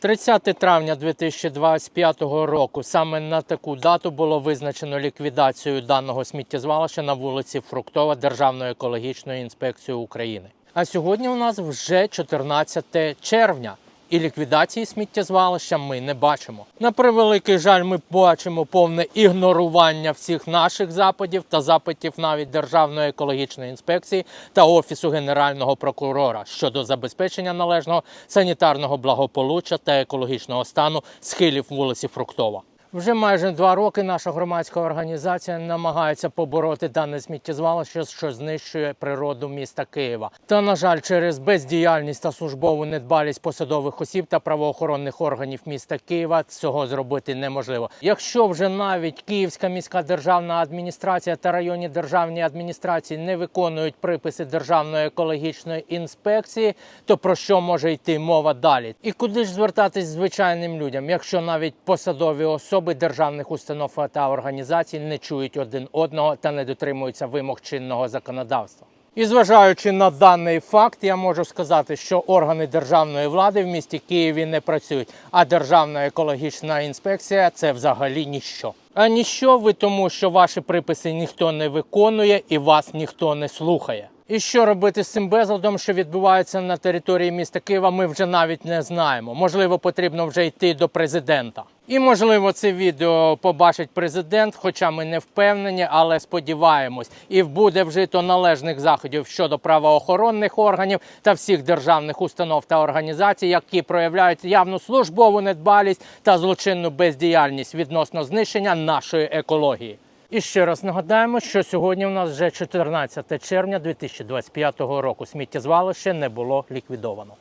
30 травня 2025 року саме на таку дату було визначено ліквідацію даного сміттєзвалища на вулиці Фруктова Державної екологічної інспекції України. А сьогодні у нас вже 14 червня. І ліквідації сміттєзвалища ми не бачимо. На превеликий жаль, ми бачимо повне ігнорування всіх наших запитів та запитів навіть Державної екологічної інспекції та Офісу Генерального прокурора щодо забезпечення належного санітарного благополуччя та екологічного стану схилів вулиці Фруктова. Вже майже два роки наша громадська організація намагається побороти дане сміттєзвалище, що знищує природу міста Києва. Та на жаль, через бездіяльність та службову недбалість посадових осіб та правоохоронних органів міста Києва цього зробити неможливо. Якщо вже навіть Київська міська державна адміністрація та районні державні адміністрації не виконують приписи Державної екологічної інспекції, то про що може йти мова далі? І куди ж звертатись звичайним людям, якщо навіть посадові особи державних установ та організацій не чують один одного та не дотримуються вимог чинного законодавства? І зважаючи на даний факт, я можу сказати, що органи державної влади в місті Києві не працюють, а Державна екологічна інспекція це взагалі ніщо. А ніщо ви тому, що ваші приписи ніхто не виконує і вас ніхто не слухає. І що робити з цим безладом, що відбувається на території міста Києва, ми вже навіть не знаємо. Можливо, потрібно вже йти до президента. І можливо, це відео побачить президент, хоча ми не впевнені, але сподіваємось, і буде вжито належних заходів щодо правоохоронних органів та всіх державних установ та організацій, які проявляють явну службову недбалість та злочинну бездіяльність відносно знищення нашої екології. І ще раз нагадаємо, що сьогодні у нас вже 14 червня 2025 року. Сміттєзвалище не було ліквідовано.